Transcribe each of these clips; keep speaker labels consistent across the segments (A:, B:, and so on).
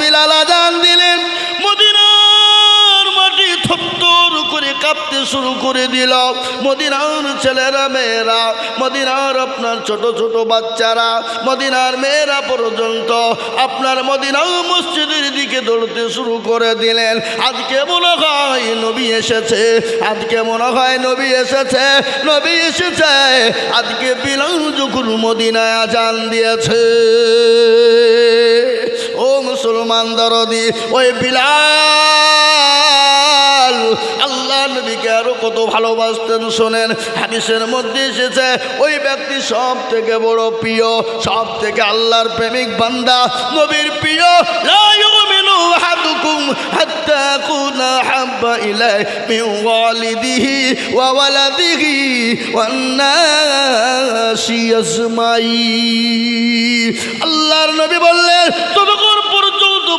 A: বিলাল আজান দিলেন, মদিনার মাটি থত্তর করে কাঁপতে শুরু করে দিল। মদিনার ছেলেরা, মেয়েরা, মদিনার আপনার ছোট ছোট বাচ্চারা, মদিনার মেয়েরা পর্যন্ত আপনার মদিনা মসজিদের দিকে দৌড়তে শুরু করে দিলেন। আজকে মনে হয় নবী এসেছে, আজকে মনে হয় নবী এসেছে নবী এসেছে। আজকে বিলাল যখন মদিনায় আজান দিয়েছে। মুসলমান দরদি, ওই বিলাল, আল্লাহ নবীকে আরও কত ভালোবাসতেন, শোনেন, হাদিসের মধ্যে এসেছে, ওই ব্যক্তি সব থেকে বড় প্রিয় সব থেকে আল্লাহর প্রেমিক বান্দা, নবীর প্রিয় আল্লাহর নবী বললেন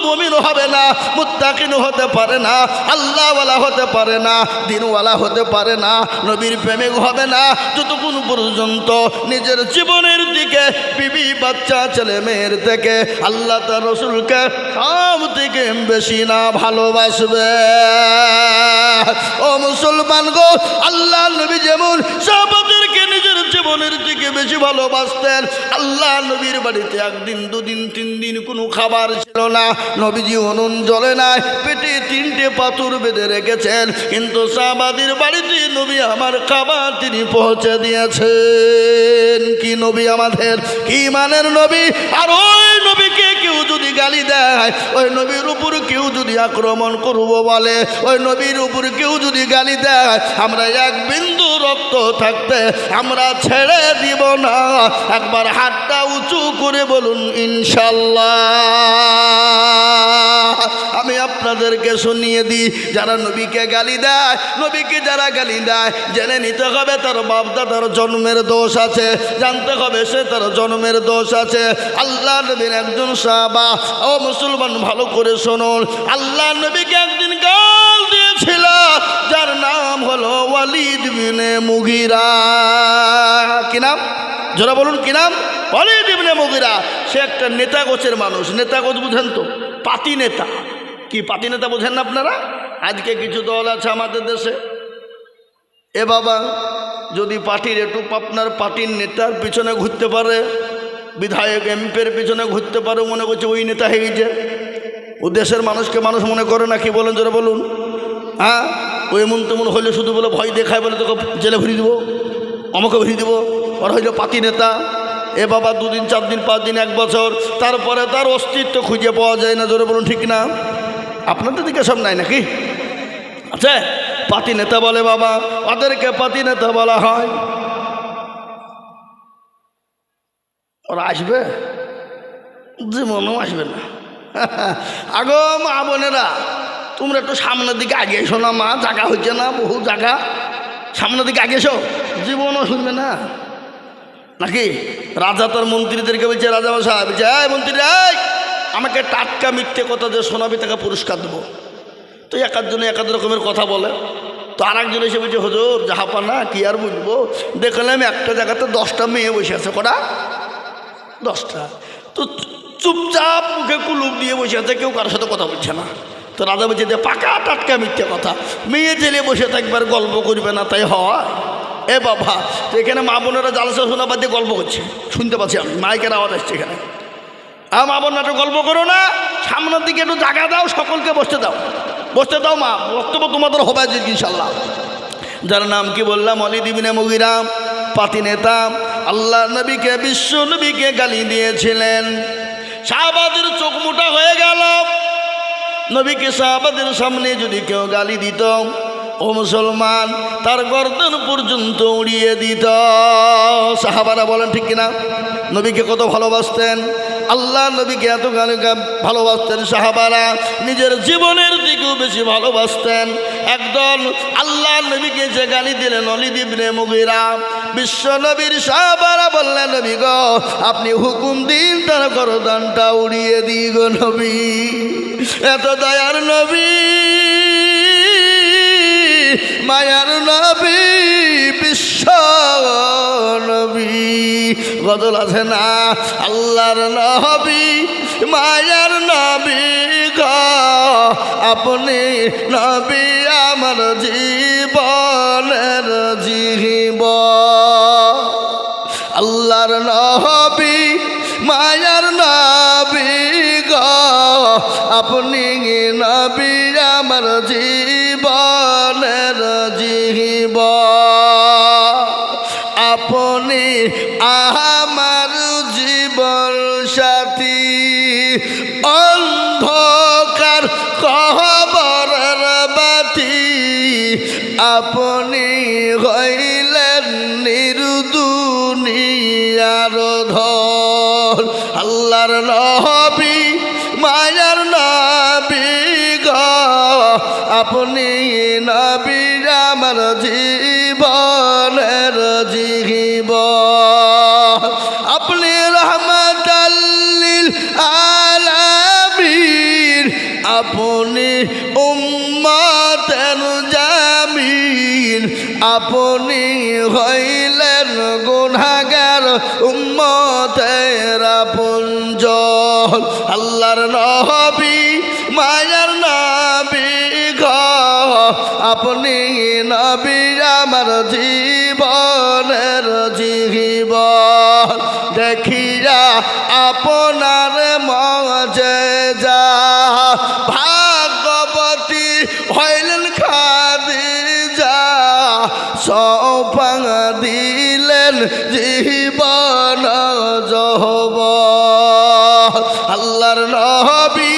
A: মমিন হবে না মুত্তাকিন হতে পারে না, আল্লাহওয়ালা হতে পারে না, দিনওয়ালা হতে পারে না, নবীর প্রেমিক হবে না। যতক্ষণ পর্যন্ত নিজের জীবনের দিকে বিবি বাচ্চা, ছেলে মেয়ের থেকে আল্লাহ তার রসুলকে সব থেকে বেশি না ভালোবাসবে। ও মুসলমান গো, আল্লাহ নবী যেমন সাহাবাদেরকে নিজের জীবনের দিকে বেশি ভালোবাসতেন। আল্লাহ নবীর বাড়িতে একদিন, দুদিন তিন দিন কোনো খাবার ছিল না। নবীজি অনুন জলে নাই, পেটে তিনটে পাথর বেঁধে রেখেছেন। কিন্তু সাহাবাদের বাড়িতে নবী আমার খাবার তিনি পৌঁছে দিয়েছেন। কি নবী আমাদের? কি মানের নবী? আর ওই কেউ যদি গালি দেয়, ওই নবীর উপর কেউ যদি আক্রমণ করব বলে, ওই নবীর উপর কেউ যদি গালি দেয়, আমরা এক বিন্দু রক্ত থাকতে আমরা ছেড়ে দিব না। একবার হাতটা উঁচু করে বলুন, ইনশাল্লাহ। আমি আপনাদেরকে শুনিয়ে দিই, যারা নবীকে গালি দেয়, নবীকে যারা গালি দেয়, জেনে নিতে হবে তার বাপদা তার জন্মের দোষ আছে, জানতে হবে সে তার জন্মের দোষ আছে। আল্লাহ নবীর একজন সাহাবা, ও মুসলমান, ভালো করে শুনুন। আল্লাহ নবীকে একদিন গাল দিয়েছিল, যার নাম হলো ওয়ালিদ বিনে মুগিরা। কি নাম? যারা বলুন, কি নাম? ওয়ালিদ ইবনে মুগিরা। সে একটা নেতা গোছের মানুষ। নেতা গোছ বুঝেন তো? পাতি নেতা। কি পাতি নেতা বোঝেন না আপনারা? আজকে কিছু দল আছে আমাদের দেশে। এ বাবা, যদি পার্টির একটু আপনার পার্টির নেতার পিছনে ঘুরতে পারে বিধায়ক এমপির পিছনে ঘুরতে পারো মনে করছে ওই নেতা হয়ে গেছে। ও দেশের মানুষকে মানুষ মনে করে না, কি বলেন যারা বলুন। হ্যাঁ? ওই এমন তেমন হইলে শুধু বলে ভয় দেখায় বলে তোকে জেলে ভরিয়ে দেবো, আমাকে ভরিয়ে দেবো। ওর হইল পাতি নেতা। এ বাবা দুদিন, চার দিন, পাঁচ দিন, এক বছর, তারপরে তার অস্তিত্ব খুঁজে পাওয়া যায় না, জোরে বলুন ঠিক না? আপনাদের দিকে সব নাই নাকি? আছে? পাতি নেতা বলে বাবা, ওদেরকে পাতি নেতা বলা হয়। ওরা আসবে? জীবনও আসবে না। আগো মা বোনেরা, তোমরা একটু সামনের দিকে আগে এসো না মা জায়গা হচ্ছে না, বহু জায়গা সামনের দিকে আগে এসো, জীবনও শুনবে না। নাকি? রাজা তার মন্ত্রীদেরকে বলছে, রাজা মশাই, বলছে, এই মন্ত্রী, এই, আমাকে টাটকা মিথ্যে কথা যে শোনাবি, তাকে পুরস্কার দেবো। তো এক একজনে এক রকমের কথা বলে। তো আর একজন এসে বলছে, হজুর জাহাপানা কি আর বুঝব? দেখলাম একটা জায়গাতে দশটা মেয়ে বসে আছে, কটা? দশটা। তো চুপচাপ মুখে কুলুপ দিয়ে বসে আছে, কেউ কারোর সাথে কথা বলছে না। তো রাজা বলছে যে পাকা টাটকা মিথ্যে কথা। মেয়ে ছেলে বসে থাকবার গল্প করবে না, তাই হয়? এ বাবা, তো এখানে মা বোনেরা জালসা শোনা বাদ দিয়ে গল্প করছে। শুনতে পাচ্ছি আমি, মাইকের আওয়াজ আসছে এখানে। আর মা বোন একটু গল্প করো না, সামনের দিকে একটু জায়গা দাও, সকলকে বসতে দাও। বসতে দাও মা, বক্তব্য তোমাদের হবে ইনশাল্লাহ যার নাম কি বললাম? অলি দিবিনে মুগিরাম, পাতি নেতা আল্লাহ নবীকে, বিশ্ব নবীকে গালি দিয়েছিলেন। শাহবাদের চোখ মোটা হয়ে গেল। নবীকে শাহবাদের সামনে যদি কেউ গালি দিত ও মুসলমান, তার গর্দন পর্যন্ত উড়িয়ে দিত সাহাবারা বলেন, ঠিক কিনা? নবীকে কত ভালোবাসতেন? আল্লাহ নবীকে এত ভালোবাসতেন সাহাবারা। নিজের জীবনের দিকেও বেশি ভালোবাসতেন। একদল আল্লাহ নবীকে যে গালি দিলেন অলিদিবনে মুগিরা, বিশ্ব নবীর সাহাবারা বললেন, নবী গো, আপনি হুকুম দিন, তার করদানটা উড়িয়ে দিই গো নবী। এত দয়ার নবী মায়ার নবী, বিশ্ব নবী। গজল আছে না? আল্লাহর নবী, মায়ার নবী আপনি নবী আমার জীবনের জীব। আল্লাহর নবী, মায়ার নবী গ। আপনি নবী আমার জীবনের জীব আপনি আমার জীবন সাথী। অন্ধকার কবরের বাতি। আপনি হইলেন নিরুদুনিয়ার ধর আল্লাহর নবী, মায়ার নবী গ। আপনি নবী আমার জীবনের জীব আপনি রহমতাল্লিল আলামিন, আপনি উম্মতের জামিন, আপনি হইলেন গুনাগার উম্মতের আপনজ আল্লাহর নবী, মায়ার নবী আপনি নবী আমার জীবনের জীব দেখিয়া আপনার মজে যা ভাগবতী হইলেন খাদি যা সৌপাং দিলেন জীবন জহব আল্লাহর নবী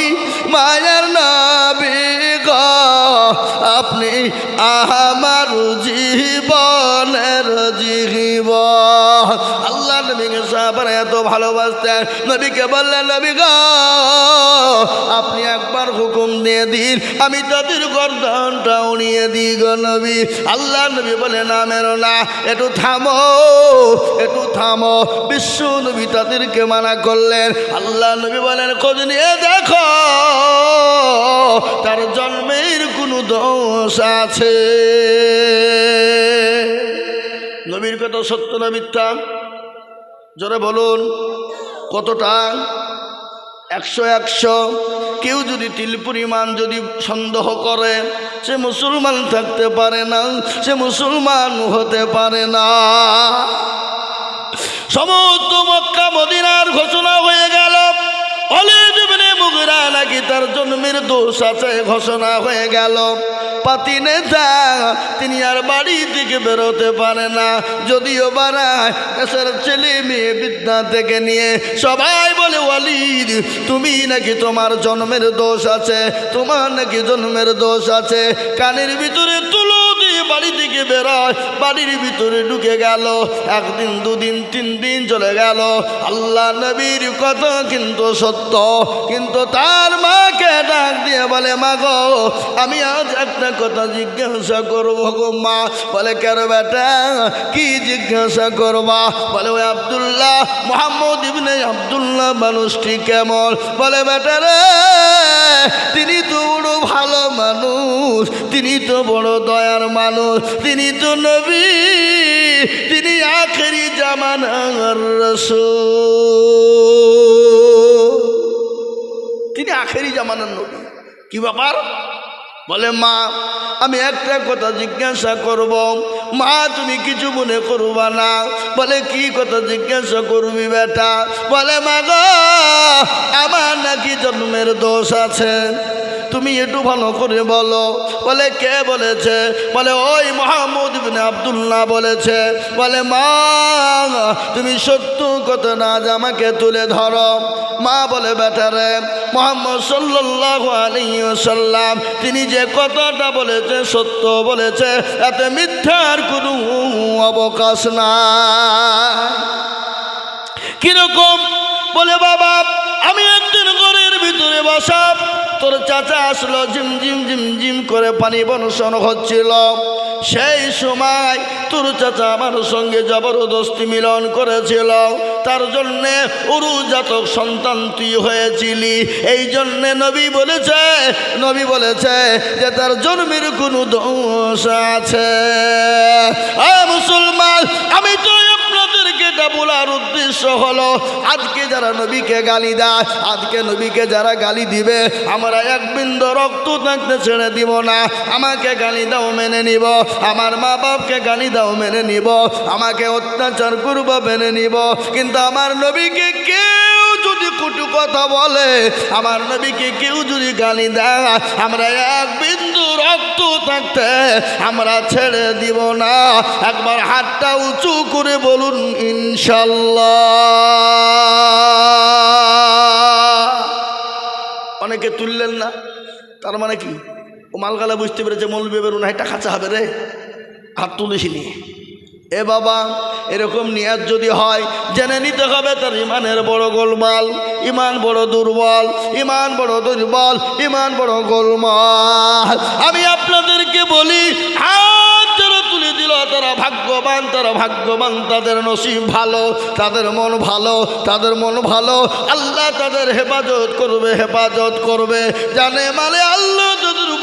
A: জীবনের জীব আল্লাহ নবীকে সাহাবারা এত ভালোবাসতেন। নবীকে বললেন নবী গ হুকুম দিন। আমি তাদের গর্দনটা উড়িয়ে দিই গো নবী। আল্লাহ নবী বলে, না, মেরো না, একটু থামো একটু থামো। বিশ্ব নবী তাদেরকে মানা করলেন। আল্লাহ নবী বলেন, খোঁজ নিয়ে দেখো, তার জন্মের কোনো দোষ আছে। নবীর কথা সত্য না মিথ্যা? জোরে বলুন, কতটা? একশো একশো। কেউ যদি তিল পরিমাণ যদি সন্দেহ করে, সে মুসলমান থাকতে পারে না, সে মুসলমান হতে পারে না। সমস্ত মক্কা মদিনার ঘোষণা হয়ে গেল। অলিদ ইবনে নাকি তার জন্মের দোষ আছে, ঘোষণা হয়ে গেল। পাতি নেতা তিনি আর বাড়ি থেকে বেরোতে পারে না। যদিও বাড়ায় দেশের ছেলে মেয়ে বিদ্যা থেকে নিয়ে সবাই বলে, ওয়ালিদ, তুমি নাকি তোমার জন্মের দোষ আছে, তোমার নাকি জন্মের দোষ আছে। কানের ভিতরে তুলো বাড়ি থেকে বেরোয় বাড়ির ভিতরে ঢুকে গেল। একদিন, দুদিন, তিন দিন চলে গেল। আল্লাহ নবীর কথা কিন্তু সত্য, কিন্তু তার মাকে ডাক দিয়ে বলে, মা গো, আমি আজ একটা কথা জিজ্ঞাসা করব গো মা। বলে কেন বেটা, কি জিজ্ঞাসা করবা? বলে, ওই আবদুল্লাহ, মোহাম্মদ ইবনে আবদুল্লাহ মানুষটি কেমন? বলে, বেটা রে, তিনি ভালো মানুষ, তিনি তো বড় দয়ার মানুষ, তিনি তো নবী, তিনি আখেরি জামানার রসূল। তিনি আখেরি জামানার নবী। কি ব্যাপার? বলে, মা, আমি একটা কথা জিজ্ঞাসা করব। মা, তুমি কিছু মনে করবা না? বলে, কি কথা জিজ্ঞাসা করবি বেটা? বলে, মা গো, আমার নাকি জন্মের দোষ আছে। তুমি একটু ভালো করে বলো। বলে, কে বলেছে? বলে, ওই মোহাম্মদ আবদুল্লাহ বলেছে। বলে, মা, তুমি সত্য কথা না আমাকে তুলে ধরো। মা বলে, বেটারে, মোহাম্মদ সাল্লাহ আলিয়াল্লাম তিনি যে কথাটা বলেছে, সত্য বলেছে, এতে মিথ্যার কোনো অবকাশ না কীরকম? বলে, বাবা, আমি একদিন ভিতরে বসা, তোর চাচা আসলো, ঝিম ঝিম ঝিম ঝিম করে পানি বনশন হচ্ছিল। সেই সময় তোর চাচা আমার সঙ্গে জবরদস্তি মিলন করেছিল। তার জন্যে উরু জাতক সন্তান তুই হয়েছিলি। এই জন্যে নবী বলেছে নবী বলেছে যে তার জন্মের কোনো দোষ আছে। মুসলমান, আমি তো আপনাদেরকে এটা বলার উদ্দেশ্য হলো, আজকে যারা নবীকে গালি দেয়, আজকে নবীকে যারা গালি দিবে, আমরা এক বিন্দু রক্ত থাকতে ছেড়ে দিব না। আমাকে গালি দাও মেনে নিব, আমার মা বাপকে গালি দাও মেনে নিব, আমাকে অত্যাচার করব মেনে নিব। কিন্তু আমার নবীকে কেউ যদি কুটু কথা বলে, আমার নবীকে কেউ যদি গালি দেয়, আমরা এক রক্ত থাকতে আমরা ছেড়ে দিব না। একবার হাতটা উঁচু করে বলুন, ইনশাল্লাহ। অনেকে তুললেন না, তার মানে কি? ও মালগালা বুঝতে পেরেছে মৌলবি বেরুন এটা খাঁচা হবে রে। হাত তুলিসিনি এ বাবা, এরকম নিয়াজ যদি হয়, জেনে নিতে হবে তার ইমানের বড় গোলমাল, ইমান বড় দুর্বল, ইমান বড় দুর্বল, ইমান বড় গোলমাল। আমি আপনাদেরকে বলি যারা তুলে দিল, তারা ভাগ্যবান তারা ভাগ্যবান, তাদের নসিব ভালো, তাদের মন ভালো, তাদের মন ভালো। আল্লাহ তাদের হেফাজত করবে হেফাজত করবে। জানে মানে আল্লাহ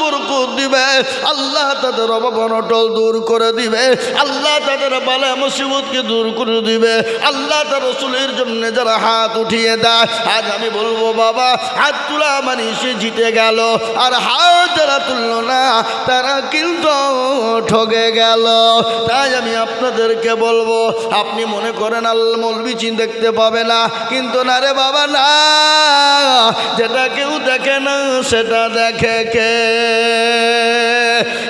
A: কর দিবে। আল্লাহ তাদের অবগণটল দূর করে দিবে। আল্লাহ তাদের বালা মুসিবতকে দূর করে দিবে। আল্লাহ তার রসুলের জন্য যারা হাত উঠিয়ে দেয়, আজ আমি বলব, বাবা, হাত তোলা মানে সে জিতে গেল, আর হাত যারা তুললো না, তারা কিন্তু ঠগে গেল। তাই আমি আপনাদেরকে বলব, আপনি মনে করেন আল মৌলবি চিন দেখতে পাবে না, কিন্তু না রে বাবা, না। যেটা কেউ দেখে না, সেটা দেখে কে?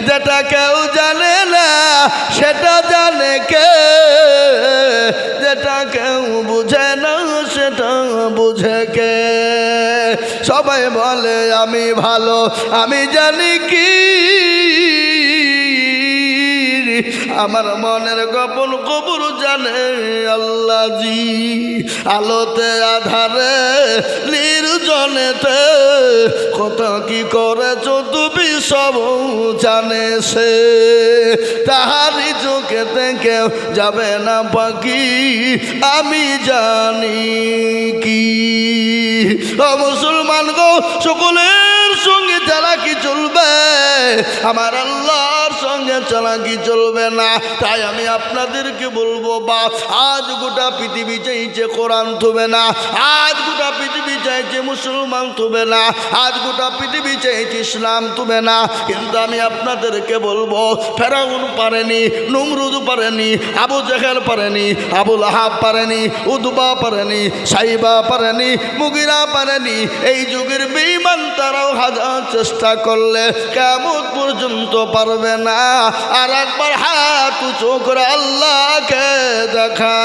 A: যেটা কেউ জানে না, সেটা জানে কে? যেটা কেউ বুঝে না, সেটা বুঝে কে? সবাই বলে, আমি ভালো, আমি জানি কি। আমার মনের গোপন কবর জানে আল্লাহ জি আলোতে আধারে নির্জনেতে কত কি করেছ তুমি সব জানে সে। তাহারি চোখেতে কেউ যাবে না পাখি, আমি জানি কি। মুসলমান গো, সকলের সঙ্গে যারা কি চলবে? আমার আল্লাহর সঙ্গে চালাকি চলবে না? তাই আমি আপনাদেরকে বলব, বা আজ গোটা পৃথিবী চাইছে কোরআন থবে না। আজ চাইছে মুসলমান থবে না, আজ গোটা পৃথিবী চাইছে ইসলাম তুবে না। কিন্তু আমি আপনাদেরকে বলব, ফেরাউন পারেনি, নুমরুদ পারেনি, আবু জেহেল পারেনি, আবুল আহাব পারেনি, উদবা পারেনি, সাইবা পারেনি, মুগিরা পারেনি। এই যুগের বেইমান তারাও হাজার চেষ্টা করলে কেমন পর্যন্ত পারবে না। আর একবার হাত উঁচু করে আল্লাহকে দেখা।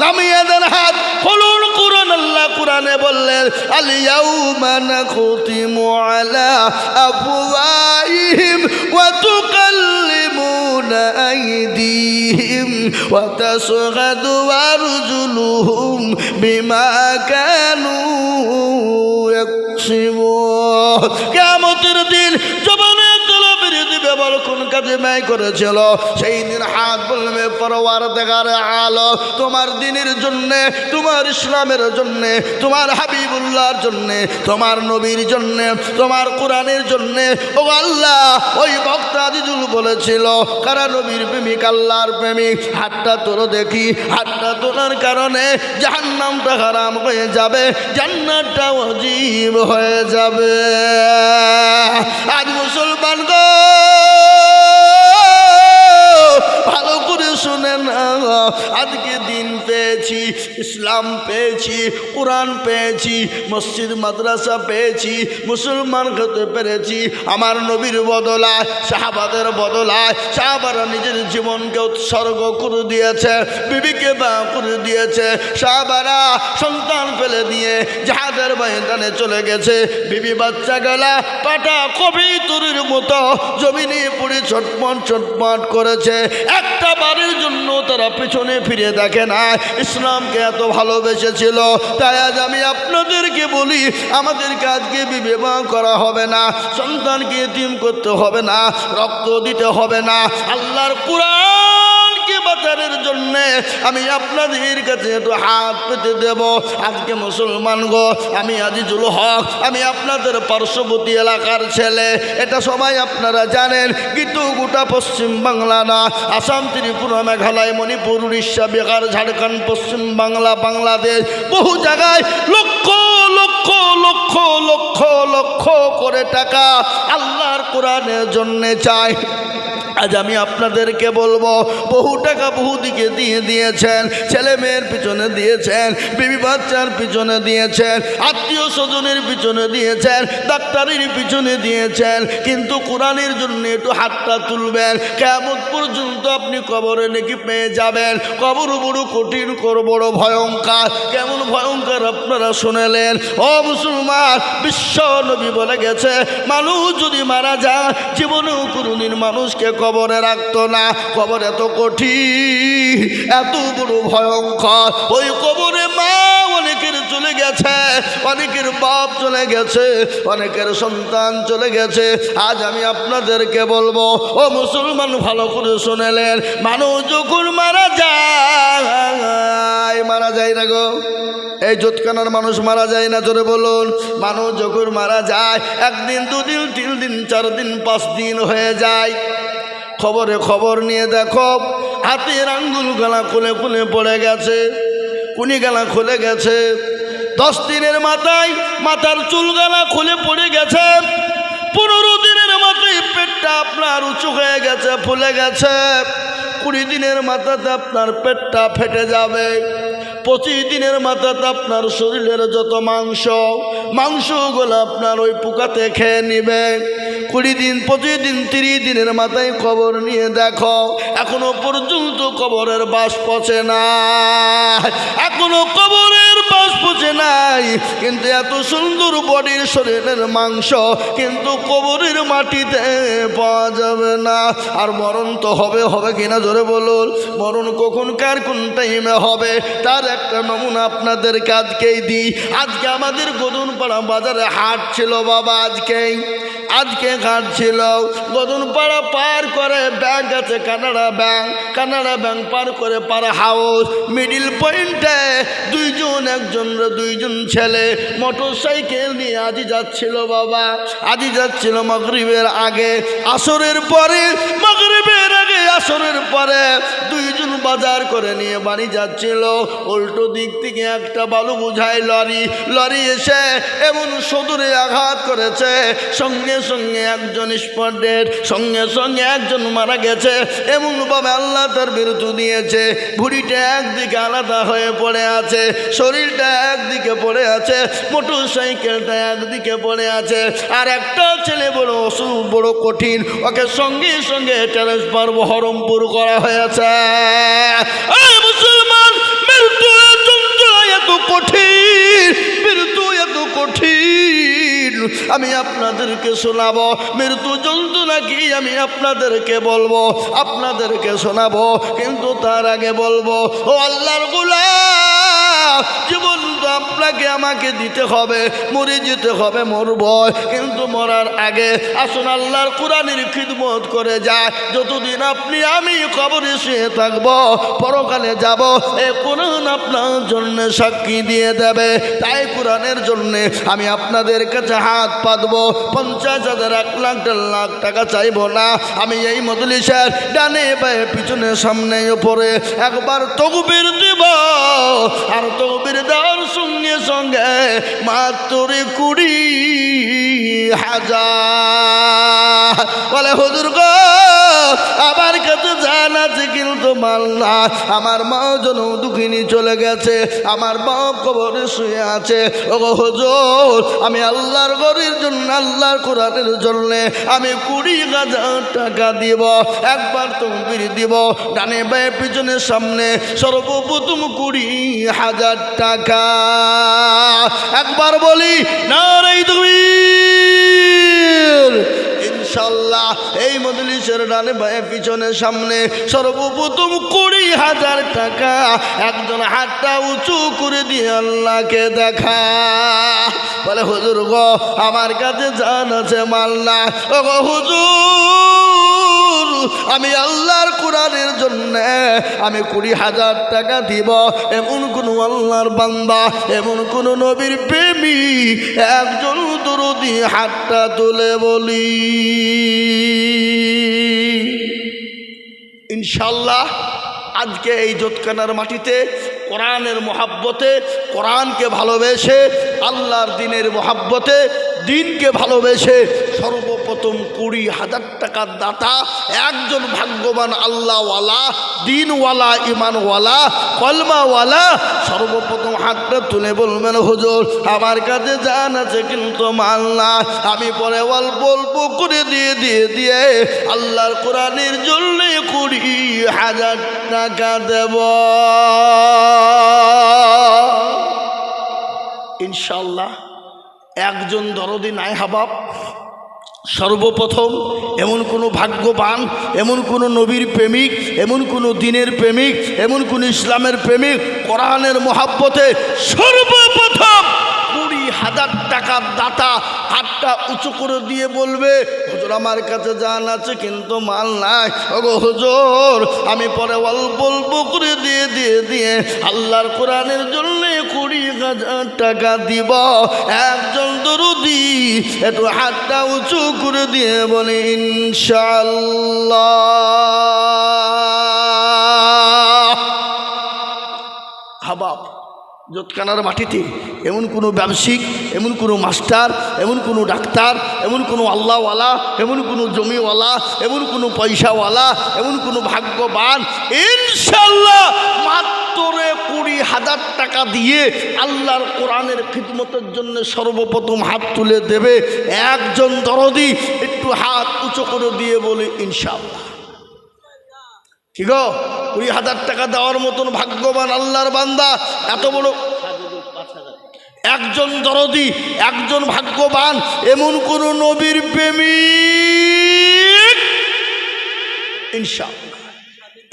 A: নামিয়ে দেন হাত। ফলুন কোরআন, আল্লাহ কোরআনে বললেন আলিয়াউমা নাখতিমু আলা আফওয়াহিম ওয়া তুকাল্লিমুনা আইদিহিম ওয়া তাশহাদু আরজুলুহুম বিমা কানু ইয়াকসিবুন তোলা বেরিয়ে কোন কাজে ব্যয় করেছিল? সেই দিন হাত বলবে পরওয়ার দেখার আলো, তোমার দিনের জন্যে, তোমার ইসলামের জন্যে, তোমার হাবিবুল্লাহর জন্যে, তোমার নবীর জন্যে, তোমার কোরআনের জন্যে। ও আল্লাহ, ওই বক্তা দিদুল বলেছিল, কারা নবীর প্রেমিক? আল্লাহর প্রেমিক। হাতটা তোর দেখি, হাতটা তোলার কারণে জাহান্নামটা হারাম হয়ে যাবে, জান্নাতটা অজীব হয়ে যাবে। আজ মুসলমান গো শুনে না আজকে দিন পেয়েছি, ইসলাম পেয়েছি, কোরআন পেয়েছি, মসজিদ, মাদ্রাসা পেয়েছি, মুসলমান হতে পেরেছি। আমার নবীর বদলায় শাহবাদের বদলায় শাহবারা নিজের জীবনকে উৎসর্গ করে দিয়েছে, বিবিকে বা করে দিয়েছে। শাহবারা সন্তান ফেলে দিয়ে যাহাদের ময়দানে চলে গেছে। বিবি বাচ্চা গেলা, পাটা কবি তুরির মতো, জমিনে পড়ে ছটপট ছটপট করেছে। একটা বাড়ির জন্য তারা পিছনে ফিরে দেখে না। ইসলামকে এত ভালোবেসেছিল, তাই আজ আমি আপনাদেরকে বলি আমাদের কাজকে বিবাহ করা হবে না, সন্তানকে তিম করতে হবে না, রক্ত দিতে হবে না, আল্লাহর কোরআনকে বাঁচানোর জন্যে আমি আপনাদের কাছে একটু হাত পেতে দেব। আজকে মুসলমান গো, আমি আজিজুল হক, আমি আপনাদের পার্শ্ববর্তী এলাকার ছেলে। এটা সবাই আপনারা জানেন, কিন্তু গোটা পশ্চিম বাংলা না। আসাম, ত্রিপুরা, মেঘালয়, মণিপুর, উড়িষ্যা, বিহার, ঝাড়খণ্ড, পশ্চিম বাংলা, বাংলাদেশ বহু জায়গায় লক্ষ লক্ষ লক্ষ লক্ষ লক্ষ করে টাকা আল্লাহর কোরআনের জন্যে চাই আজ আমি আপনাদেরকে বলব, বহু টাকা বহু দিকে দিয়ে দিয়েছেন, ছেলে মেয়ের পিছনে দিয়েছেন, বিবি বাচ্চার পিছনে দিয়েছেন, আত্মীয় স্বজনের পিছনে দিয়েছেন, ডাক্তারের পিছনে দিয়েছেন, কিন্তু কোরআনের জন্য একটু হাতটা তুলবেন, কেমন পর্যন্ত আপনি কবরে নাকি পেয়ে যাবেন, কবর বড় কঠিন, কর বড় ভয়ঙ্কর, কেমন ভয়ঙ্কর আপনারা শুনেলেন। ও মুসলমান, বিশ্ব নবী বলে গেছে, মানুষ যদি মারা যায়, জীবনেও কোনোদিন মানুষকে কবরে রাখতো না কবর এত কঠিন, এত বড় ভয়ঙ্কর। ওই কবরে মা অনেকের চলে গেছে, অনেকের বাপ চলে গেছে, অনেকের সন্তান চলে গেছে। আজ আমি আপনাদেরকে বলব, ও মুসলমান ভালো করে শুনেলেন, মানুষ যখন মারা যায় মারা যায় না গো। এই জোৎকানার মানুষ মারা যায় না, জোরে বলুন। মানুষ যখন মারা যায়, একদিন, দুদিন, তিন দিন, চার দিন, পাঁচ দিন হয়ে যায়। খবরে খবর নিয়ে দেখো, হাতের আঙ্গুল গলা খুলে খুলে পড়ে গেছে। কুনি গলা খুলে গেছে। দশ দিনের মাথায় মাথার চুল গলা খুলে পড়ে গেছে। পনেরো দিনের মাথায় পেটটা আপনার উঁচু হয়ে গেছে, ফুলে গেছে। কুড়ি দিনের মাথাতে আপনার পেটটা ফেটে যাবে। পঁচিশ দিনের মাথাতে আপনার শরীরের যত মাংস, মাংসগুলো আপনার ওই পোকাতে খেয়ে নিবে। কুড়ি দিন, পঁচিশ দিন, তিরিশ দিনের মাথায় খবর নিয়ে দেখো, এখনও পর্যন্ত কবরের বাস পচে না এখনও কবরের বাস পচে নাই। কিন্তু এত সুন্দর বডির শরীরের মাংস কিন্তু কবরের মাটিতে পাওয়া যাবে না। আর মরণ তো হবে হবে কিনা ধরে বলুন। মরণ কখন, কার কোন টাইমে হবে? তার একটা নমুনা আপনাদেরকে আজকেই দিই। আজকে আমাদের গদনপাড়া বাজারে হাট ছিল বাবা, আজকেই। আজকে ঘাট ছিল। গদনপাড়া পার করে ব্যাংক আছে, কানাডা ব্যাংক কানাডা ব্যাংক পার করে পার হাউস মিডিল পয়েন্টে দুইজন একজন দুইজন ছেলে। মোটর সাইকেল নিয়ে আজই যাচ্ছিল বাবা। আজই যাচ্ছিল মাগরিবের আগে। আসরের পরে, মাগরিবের আগে আসরের পরে দুইজন বাজার করে নিয়ে বাড়ি যাচ্ছিল। উল্টো দিক থেকে একটা বালু বুঝাই লরি। লরি এসে এমন সদরে আঘাত করেছে। সঙ্গে সঙ্গে একজন স্পটের, সঙ্গে সঙ্গে একজন মারা গেছে। এমনভাবে আল্লাহ তার বিরুদ্ধ দিয়েছে। ভুড়িটা একদিকে আলাদা হয়ে পড়ে আছে, শরীরটা একদিকে পড়ে আছে মোটর সাইকেলটা একদিকে পড়ে আছে। আর একটা ছেলে বড় অসুখ, বড় কঠিন, ওকে সঙ্গে সঙ্গে ট্রান্সফার বহরমপুর করা হয়েছে। আমি আপনাদেরকে শোনাবো, মৃত্যু জন্তু নাকি আমি আপনাদেরকে বলব, আপনাদেরকে শোনাবো, কিন্তু তার আগে বলব, ও আল্লাহর তো আপনাকে আমাকে দিতে হবে, মরে যেতে হবে, মরব। কিন্তু মরার আগে আসুন, আল্লাহর কোরআনের খিদমত করে যায়। যতদিন আপনি, আমি কবরে শুয়ে থাকব, পরকালে যাব, এ কোরআন আপনার জন্য সাক্ষী দিয়ে দেবে। তাই কোরআনের জন্যে আমি আপনাদের কাছে হাত পাতবো। পঞ্চাশ হাজার, এক লাখ, দেড় লাখ টাকা চাইব না। আমি এই মদলিশের ডানে বায়ে পিছনে, সামনে, উপরে একবার তকবির দিব। আর তকবির দেওয়ার সঙ্গে সঙ্গে মাত্র কুড়ি হাজার। বলে হুজুর গো আমার কাছে জান আছে, কিন্তু মাল না। আমার মা জন দুঃখিনী চলে গেছে, আমার বাপ কবরে শুয়ে আছে। ও হুজুর, আমি আল্লাহর গরির জন্য, আল্লাহর কোরআনের জন্য আমি কুড়ি হাজার টাকা দিব, একবার তকবির দিব, ডানে বায়ে পিছনে সামনে সর্বপ্রথম কুড়ি হাজার টাকা। একবার বলি, না রে তুমি ইনশাল্লাহ এই মজলিসের ডানে ভাই পিছনে সামনে সর্বপ্রথম কুড়ি হাজার টাকা একজন হাতটা উঁচু করে দিয়ে আল্লাহকে দেখা। বলে, হুজুর গো, আমার কাছে জান আছে মাল্লা ও হুজুর আমি আল্লাহর কোরআনের জন্য আমি কুড়ি হাজার টাকা দিব। এমন কোন আল্লাহর বান্দা, এমন কোন নবীর প্রেমী, একজন দরদি হাতটা তুলে বলি। ইনশাল্লাহ আজকে এই জোৎকানার মাটিতে কোরআনের মহাব্বতে, কোরআনকে ভালোবেসে, আল্লাহর দিনের মহাব্বতে দিনকে ভালোবেসে সর্বপ্রথম কুড়ি হাজার টাকার দাতা, একজন ভাগ্যবান আল্লাহওয়ালা, দিনওয়ালা ইমানওয়ালা কলমাওয়ালা, সর্বপ্রথম হাতটা তুলে বলবেন, হুজুর, আমার কাছে জান আছে কিন্তু মাল না আমি পরে অল্প অল্প করে দিয়ে দিয়ে দিয়ে আল্লাহর কোরআনের জন্য কুড়ি হাজার টাকা দেব। ইনশাল্লাহ একজন দরদি নাই হাবাব, সর্বপ্রথম এমন কোনো ভাগ্যবান, এমন কোনো নবীর প্রেমিক, এমন কোনো দিনের প্রেমিক, এমন কোনো ইসলামের প্রেমিক, কোরআনের মহাব্বতে সর্বপ্রথম হাজার টাকার দাতা হাতটা উঁচু করে দিয়ে বলবে, হুজুর আমার কাছে জান আছে, কিন্তু মাল নাই। ওগো হুজুর, আমি পরে অল্প অল্প করে দিয়ে দিয়ে দিয়ে আল্লাহর কোরআনের জন্য কুড়ি হাজার টাকা দিব। একজন দরুদি একটু হাতটা উঁচু করে দিয়ে বলে ইনশাল্লাহ হাবাব জোৎকানার মাটিতে। এমন কোনো ব্যবসায়িক, এমন কোনো মাস্টার, এমন কোনো ডাক্তার, এমন কোনো আল্লাহওয়ালা, এমন কোনো জমিওয়ালা, এমন কোনো পয়সাওয়ালা, এমন কোনো ভাগ্যবান ইনশাল্লাহ মাত্র কুড়ি হাজার টাকা দিয়ে আল্লাহর কোরআনের খিদমতের জন্য সর্বপ্রথম হাত তুলে দেবে একজন দরদি, একটু হাত উঁচু করে দিয়ে বলে ইনশাল্লাহ ঠিক কুড়ি হাজার টাকা দেওয়ার মতন ভাগ্যবান আল্লাহর বান্দা, এত বড় একজন দরদি, একজন ভাগ্যবান, এমন কোন নবীর প্রেমিক? ইনশাআল্লাহ।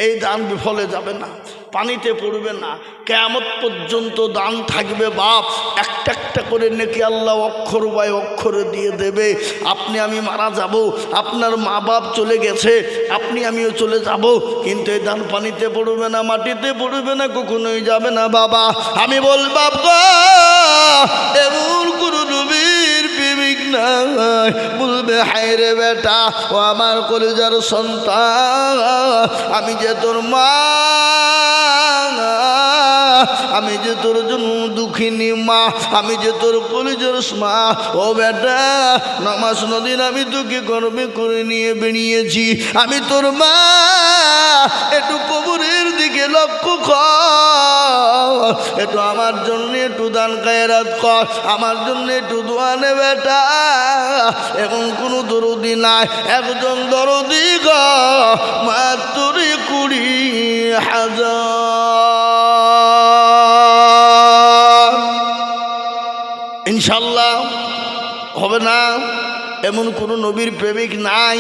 A: এই দান বিফলে যাবে না, পানিতে পড়বে না। কেয়ামত পর্যন্ত দান থাকবে বাপ, একটা একটা করে নেকি আল্লাহ অক্ষর বাই অক্ষরে দিয়ে দেবে। আপনি আমি মারা যাব, আপনার মা বাপ চলে গেছে, আপনি আমিও চলে যাব, কিন্তু এই দান পানিতে পড়বে না, মাটিতে পড়বে না, কখনোই যাবে না বাবা। আমি বল বাবা এমন কোনো নবীর নাই। বলবে, হায় রে বেটা, ও আমার কলেজার সন্তান। আমি যে তোর মা, আমি যে তোর জন্য দুঃখিনী মা, আমি যে তোর কলেজের মা। ও বেটা নমাস নদীন আমি তোকে গর্বে করে নিয়ে বেরিয়েছি আমি তোর মা, একটু কবরের দিকে লক্ষ্য কর। একটু আমার জন্য একটু দান কায়রাত কর। আমার জন্য একটু দোয়ানে বেটা। এখন কোনো দরদি নাই। একজন দরদি গ। মাত্র কুড়ি হাজার। ইনশাল্লাহ, হবে না? এমন কোনো নবীর প্রেমিক নাই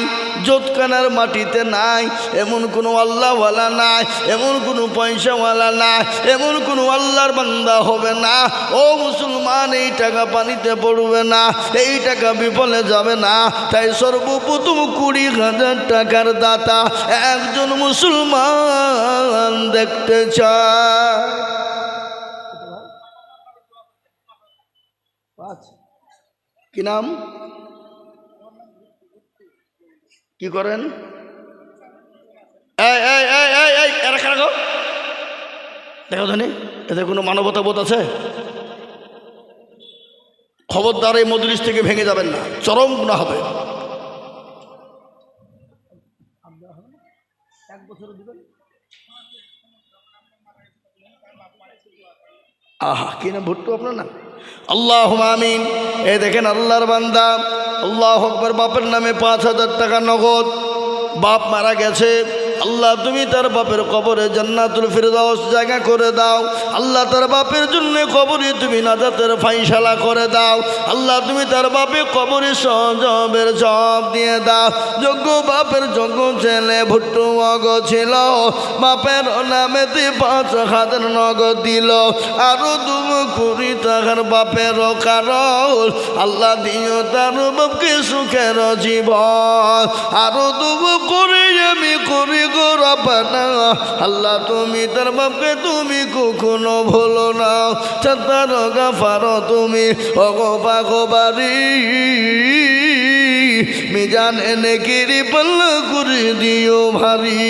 A: জোৎকানার মাটিতে নাই, এমন কোনো আল্লাহওয়ালা নাই, এমন কোনো পয়সাওয়ালা নাই, এমন কোনো আল্লাহর বান্দা হবে না। ও মুসলমান, এই টাকা পানিতে পড়বে না, এই টাকা বিফলে যাবে না। তাই সর্বপ্রথম কুড়ি হাজার টাকার দাতা একজন মুসলমান দেখতে চায়। কি নাম? কি করেন? এই গো? দেখো ধনী, এদের কোনো মানবতা বোধ আছে? খবরদার এই মজলিস থেকে ভেঙে যাবেন না, চরম গুণা হবে। আহা, কি না ভুট্টু আপনার না আল্লাহ আমিন। এ দেখেন আল্লাহর বান্দা, আল্লাহ আকবর, বাপের নামে পাঁচ হাজার টাকা নগদ। বাপ মারা গেছে আল্লাহ, তুমি তার বাপের কবরে জান্নাতুল ফিরদাউস জায়গা করে দাও। আল্লাহ তার বাপের জন্য কবরে তুমি নাজাতের ফাইসালা করে দাও। আল্লাহ, তুমি তার বাপে কবরে সজবের জব দিয়ে দাও। যোগ্য বাপের যোগ্য ছেলে ভুট্টু মগ ছিল, বাপের নামেতে পাঁচ হাজার নগদ দিল। আরও দুম কুড়ি টাকার বাপের কারণ, আল্লাহ দিও তার বাপকে সুখের জীবন। আরও দুম করে আমি করি গো রবানা আল্লাহ তুমি তার বাপকে তুমি কখনো ভুলো না। চাতার গাফার তুমি অগপা গোবারি মিজান এনে কিরি পাল্লা করে দিও ভারী।